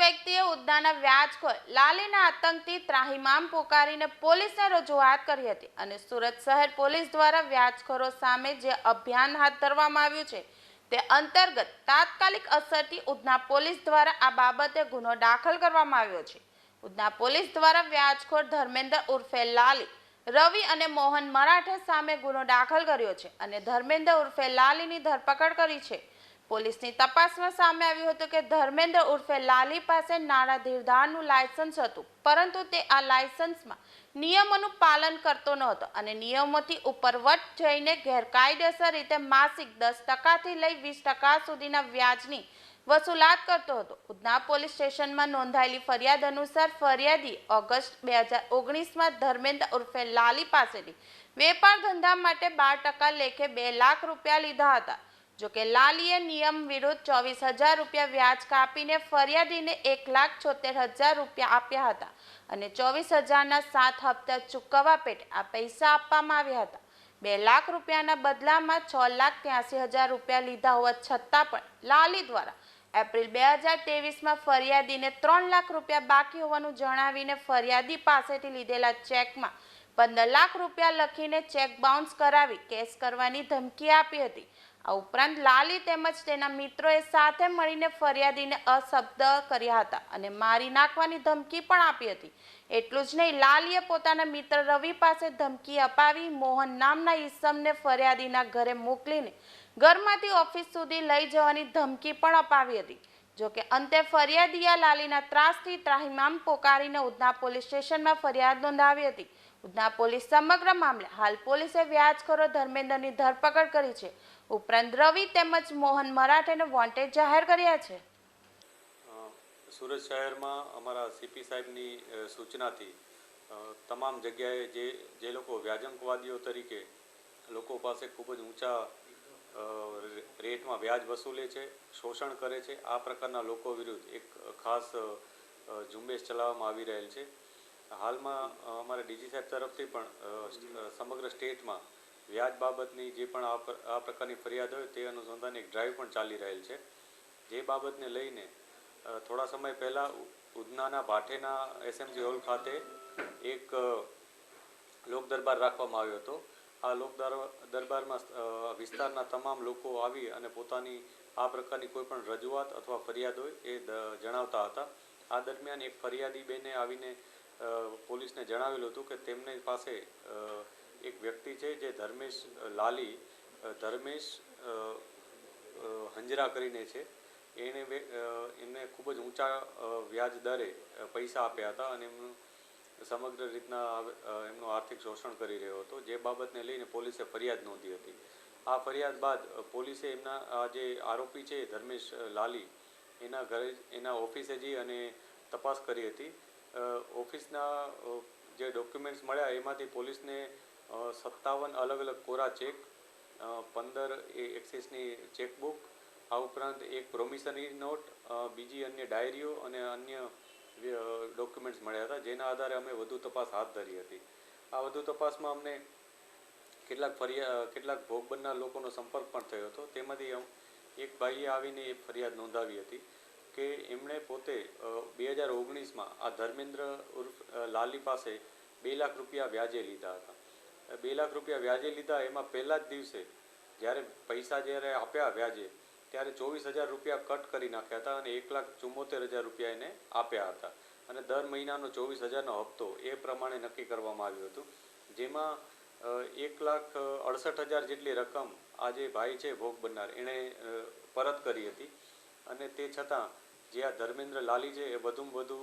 વ્યક્તિએ ઉદ્દાના વ્યાજખોર લાલીના આતંકથી ત્રાહિમામ પોકારીને પોલીસને રજૂઆત કરી હતી અને સુરત શહેર પોલીસ દ્વારા વ્યાજખોરો સામે જે અભિયાન હાથ ધરવામાં આવ્યું છે, તે અંતર્ગત તાત્કાલિક અસરથી ઉધના પોલીસ દ્વારા આ બાબતે ગુનો દાખલ કરવામાં આવ્યો છે. ઉધના પોલીસ દ્વારા વ્યાજખોર ધર્મેન્દ્ર ઉર્ફે લાલી, રવિ અને મોહન મરાઠા સામે ગુનો દાખલ કર્યો છે અને ધર્મેન્દ્ર ઉર્ફે લાલીની ધરપકડ કરી છે. પોલીસની તપાસમાં સામે આવ્યું હતું કે ધર્મેન્દ્ર ઉર્ફે લાલી પાસે નાણાં ધીરધારનું લાયસન્સ હતું, પરંતુ તે આ લાયસન્સમાં નિયમોનું પાલન કરતો ન હતો અને નિયમોથી ઉપરવટ જઈને ગેરકાયદેસર રીતે માસિક દસ ટકાથી લઈ વીસ ટકા સુધીના વ્યાજની વસૂલાત કરતો હતો. ઉધના પોલીસ સ્ટેશનમાં નોંધાયેલી ફરિયાદ અનુસાર ફરિયાદી ઓગસ્ટ બે હજાર ઓગણીસમાં ધર્મેન્દ્ર ઉર્ફે લાલી પાસેથી વેપાર ધંધા માટે બાર ટકા લેખે બે લાખ રૂપિયા લીધા હતા. જોકે લાલીએ નિયમ વિરુદ્ધ ચોવીસ હજાર રૂપિયા વ્યાજ કાપીને ફરિયાદીને એક લાખ છોતેર હજાર રૂપિયા આપ્યા હતા અને ચોવીસ હજારના સાત હપ્તા ચૂકવવા પેટે આ પૈસા આપવામાં આવ્યા હતા. બે લાખ રૂપિયાના બદલામાં છ લાખ ત્યાસી હજાર રૂપિયા લીધા હોવા છતાં પણ લાલી દ્વારા એપ્રિલ બે હજાર તેવીસમાં ફરિયાદીને ત્રણ લાખ રૂપિયા બાકી હોવાનું જણાવીને ફરિયાદી પાસેથી લીધેલા ચેકમાં પંદર લાખ રૂપિયા લખીને ચેક બાઉન્સ કરાવી કેશ કરવાની ધમકી આપી હતી. આ ઉપરાંત લાલી તેમજ તેના મિત્રોએ સાથે મળીને ફરિયાદીને અશબ્દ કર્યા હતા અને મારી નાખવાની ધમકી પણ આપી હતી. એટલું જ નહીં, લાલીએ પોતાના મિત્ર રવિ પાસે ધમકી અપાવી, મોહન નામના ઈસમને ફરિયાદીના ઘરે મોકલીને ઘરમાંથી ઓફિસ સુધી લઈ જવાની ધમકી પણ અપાવી હતી. જોકે અંતે ફરિયાદીએ લાલીના ત્રાસથી ત્રાહિમામ પોકારીને ઉધના પોલીસ સ્ટેશનમાં ફરિયાદ નોંધાવી હતી. ઉધના પોલીસ સમગ્ર મામલે હાલ પોલીસે વ્યાજખોરો ધર્મેન્દ્રની ધરપકડ કરી છે. ઉપરાંત રવિ તેમજ મોહન મરાઠેને વોન્ટેડ જાહેર કર્યા છે. સુરત શહેરમાં અમારા સીપી સાહેબની સૂચનાથી તમામ જગ્યાએ જે જે લોકો વ્યાજંકવાદીઓ તરીકે લોકો પાસે ખૂબ જ ઊંચા રેટમાં વ્યાજ વસૂલે છે, શોષણ કરે છે. આ પ્રકારના લોકો વિરુદ્ધ એક ખાસ ઝુંબેશ ચલાવવામાં આવી રહેલ છે. હાલમાં અમારા ડીજી સાહેબ તરફથી પણ સમગ્ર સ્ટેટમાં વ્યાજ બાબતની જે પણ આ પ્રકારની ફરિયાદ હોય તે અનુસંધાને એક ડ્રાઈવ પણ ચાલી રહેલ છે. જે બાબતને લઈને થોડા સમય પહેલાં ઉધનાના ભાઠેના એસએમજી હોલ ખાતે એક લોક દરબાર રાખવામાં આવ્યો હતો. આ લોક દર- દરબારમાં વિસ્તારના તમામ લોકો આવી અને પોતાની, આ પ્રકારની કોઈ પણ રજૂઆત અથવા ફરિયાદ હોય એ જણાવતા હતા. આ દરમિયાન એક ફરિયાદી બેને આવીને પોલીસને જણાવેલું હતું કે તેમની પાસે એક વ્યક્તિ છે જે ધર્મેશ લાલી ધર્મેશ હંજરા કરીને છે. એણે એમને ખૂબ જ ઊંચા વ્યાજ દરે પૈસા આપ્યા હતા અને એમનું સમગ્ર રીતના એમનું આર્થિક શોષણ કરી રહ્યો હતો. જે બાબતને લઈને પોલીસે ફરિયાદ નોંધી હતી. આ ફરિયાદ બાદ પોલીસે એમના, આ જે આરોપી છે, ધર્મેશ લાલી, એના ઘરે, એના ઓફિસે જઈ અને તપાસ કરી હતી. ઓફિસના જે ડોક્યુમેન્ટ્સ મળ્યા, એમાંથી પોલીસને સત્તાવન અલગ અલગ કોરા ચેક પંદર એ એક્સિસની ચેકબુક, આ ઉપરાંત એક પ્રોમિસરી નોટ બીજી અન્ય ડાયરીઓ અને અન્ય ડોક્યુમેન્ટ્સ મળ્યા હતા. જેના આધારે અમે વધુ તપાસ હાથ ધરી હતી. આ વધુ તપાસમાં અમને કેટલાક ફરિયા કેટલાક ભોગ બનનાર લોકોનો સંપર્ક પણ થયો હતો. તેમાંથી એક ભાઈએ આવીને એ ફરિયાદ નોંધાવી હતી કે એમણે પોતે બે હજાર ઓગણીસમાં આ ધર્મેન્દ્ર ઉર્ફ લાલી પાસે બે લાખ રૂપિયા વ્યાજે લીધા હતા. બે લાખ રૂપિયા વ્યાજે લીધા એમાં પહેલા જ દિવસે જ્યારે પૈસા જ્યારે આપ્યા વ્યાજે ત્યારે ચોવીસ હજાર રૂપિયા કટ કરી નાખ્યા હતા અને એક લાખ ચુમ્મોતેર હજાર રૂપિયા એને આપ્યા હતા. અને દર મહિનાનો ચોવીસ હજારનો હપ્તો એ પ્રમાણે નક્કી કરવામાં આવ્યું હતું. જેમાં એક લાખ અડસઠ હજાર જેટલી રકમ આ જે ભાઈ છે, ભોગ બનનાર. એણે પરત કરી હતી. અને તે છતાં જે આ ધર્મેન્દ્ર લાલી છે એ વધુમાં વધુ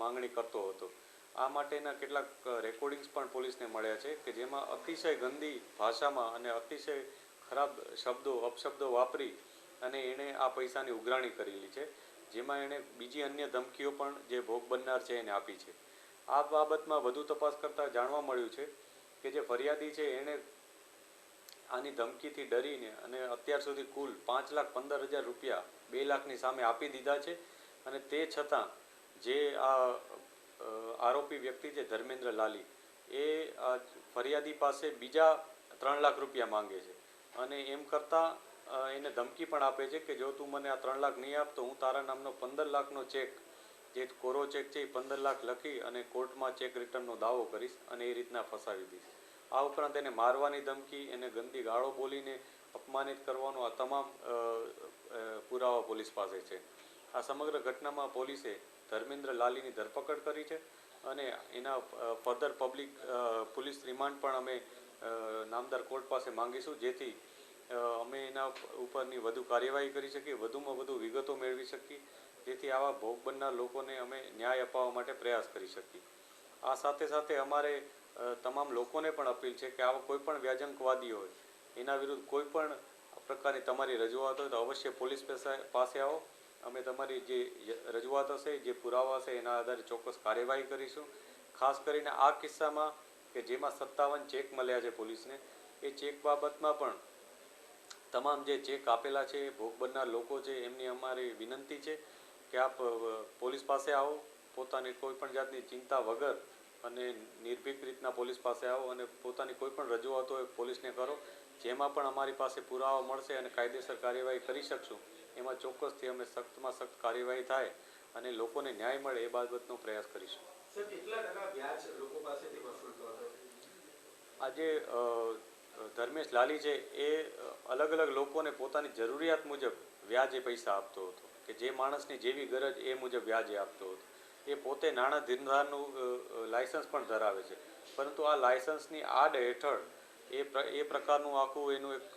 માંગણી કરતો હતો. આ માટેના કેટલાક રેકોર્ડિંગ્સ પણ પોલીસને મળ્યા છે કે જેમાં અતિશય ગંદી ભાષામાં અને અતિશય ખરાબ શબ્દો, અપશબ્દો વાપરી અને એણે આ પૈસાની ઉઘરાણી કરેલી છે, જેમાં એણે બીજી અન્ય ધમકીઓ પણ જે ભોગ બનનાર છે એને આપી છે. આ બાબતમાં વધુ તપાસ કરતાં જાણવા મળ્યું છે કે જે ફરિયાદી છે એણે આની ધમકીથી ડરીને અને અત્યાર સુધી કુલ પાંચ લાખ પંદર હજાર રૂપિયા બે લાખની સામે આપી દીધા છે અને તે છતાં જે આ આરોપી વ્યક્તિ છે ધર્મેન્દ્ર લાલી, એ ફરિયાદી પાસે બીજા ત્રણ લાખ રૂપિયા માંગે છે. અને એમ કરતાં એને ધમકી પણ આપે છે કે જો તું મને આ ત્રણ લાખ નહીં આપ, તો હું તારા નામનો પંદર લાખનો ચેક, જે કોરો ચેક છે એ પંદર લાખ લખી અને કોર્ટમાં ચેક રિટર્નનો દાવો કરીશ અને એ રીતના ફસાવી દઈશ. આ ઉપરાંત એને મારવાની ધમકી, એને ગંદી ગાળો બોલીને અપમાનિત કરવાનો આ તમામ પુરાવા પોલીસ પાસે છે. આ સમગ્ર ઘટનામાં પોલીસે ધર્મેન્દ્ર લાલીની ધરપકડ કરી છે અને એના ફર્ધર પબ્લિક પોલીસ રિમાન્ડ પણ અમે નામદાર કોર્ટ પાસે માંગીશું, જેથી અમે એના ઉપરની વધુ કાર્યવાહી કરી શકીએ, વધુમાં વધુ વિગતો મેળવી શકીએ, જેથી આવા ભોગ બનનાર લોકોને અમે ન્યાય અપાવવા માટે પ્રયાસ કરી શકીએ. આ સાથે સાથે અમારે તમામ લોકોને પણ અપીલ છે કે આવા કોઈ પણ વ્યાજંકવાદી હોય, એના વિરુદ્ધ કોઈ પણ પ્રકારની તમારી રજૂઆત હોય તો અવશ્ય પોલીસ પાસે- આવો. અમે તમારી જે રજૂઆત હશે, જે પુરાવા હશે, એના આધારે ચોક્કસ કાર્યવાહી કરીશું. ખાસ કરીને આ કિસ્સામાં કે જેમાં સત્તાવન ચેક મળ્યા છે પોલીસને, એ ચેક બાબતમાં પણ તમામ જે ચેક આપેલા છે ભોગ બનનાર લોકો છે એમની અમારી વિનંતી છે કે આપ પોલીસ પાસે આવો પોતાની કોઈ પણ જાતની ચિંતા વગર અને નિર્ભીક રીતના પોલીસ પાસે આવો અને પોતાની કોઈ પણ રજૂઆત હોય પોલીસને કરો જેમાં પણ અમારી પાસે પુરાવા મળશે અને કાયદેસર કાર્યવાહી કરી શકશું એમાં ચોક્કસથી અમે સખ્તમાં સખ્ત કાર્યવાહી થાય અને લોકોને ન્યાય મળે એ બાબતનો પ્રયાસ કરીશું. આજે ધર્મેશ લાલી છે, એ અલગ અલગ લોકોને પોતાની જરૂરિયાત મુજબ વ્યાજે પૈસા આપતો હતો કે જે માણસની જેવી ગરજ એ મુજબ વ્યાજે આપતો હતો. એ પોતે નાણાં ધીરધારનું લાયસન્સ પણ ધરાવે છે. પરંતુ આ લાયસન્સની આડ હેઠળ એ એ પ્રકારનું આખું એનું એક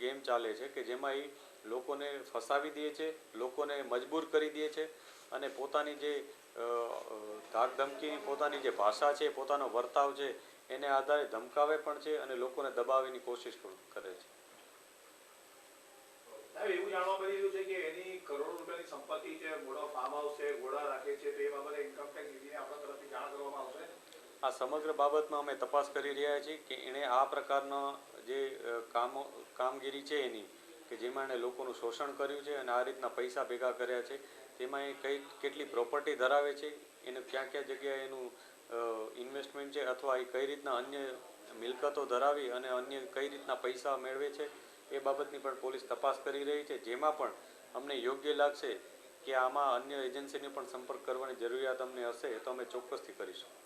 ગેમ ચાલે છે કે જેમાં એ લોકોને ફસાવી દે છે, લોકોને મજબૂર કરી દે છે અને પોતાની જે ધાક ધમકીની પોતાની જે ભાષા છે, પોતાનો વર્તાવ છે એને આધારે ધમકાવે પણ છે અને લોકોને દબાવવાની કોશિશ કરે છે. એવું જાણવા મળી રહ્યું છે કે એની કરોડો રૂપિયાની સંપત્તિ છે મોટો ફાર્મ હાઉસ છે ઘોડા રાખે છે તો બાબતે ઇન્કમ ટેક્સ આપણા તરફથી જાણ કરવામાં આવશે? આ સમગ્ર બાબતમાં અમે તપાસ કરી રહ્યા છીએ કે એણે આ પ્રકારના જે કામો કામગીરી છે એની કે જેમાં એણે લોકોનું શોષણ કર્યું છે અને આ રીતના પૈસા ભેગા કર્યા છે તેમાં એ કઈ કેટલી પ્રોપર્ટી ધરાવે છે એને ક્યાં ક્યાં જગ્યાએ એનું ઇન્વેસ્ટમેન્ટ છે અથવા એ કઈ રીતના અન્ય મિલકતો ધરાવી અને અન્ય કઈ રીતના પૈસા મેળવે છે, એ બાબતની પણ પોલીસ તપાસ કરી રહી છે. જેમાં પણ અમને યોગ્ય લાગશે કે આમાં અન્ય એજન્સીને પણ સંપર્ક કરવાની જરૂરિયાત અમને હશે તો અમે ચોક્કસથી કરીશું.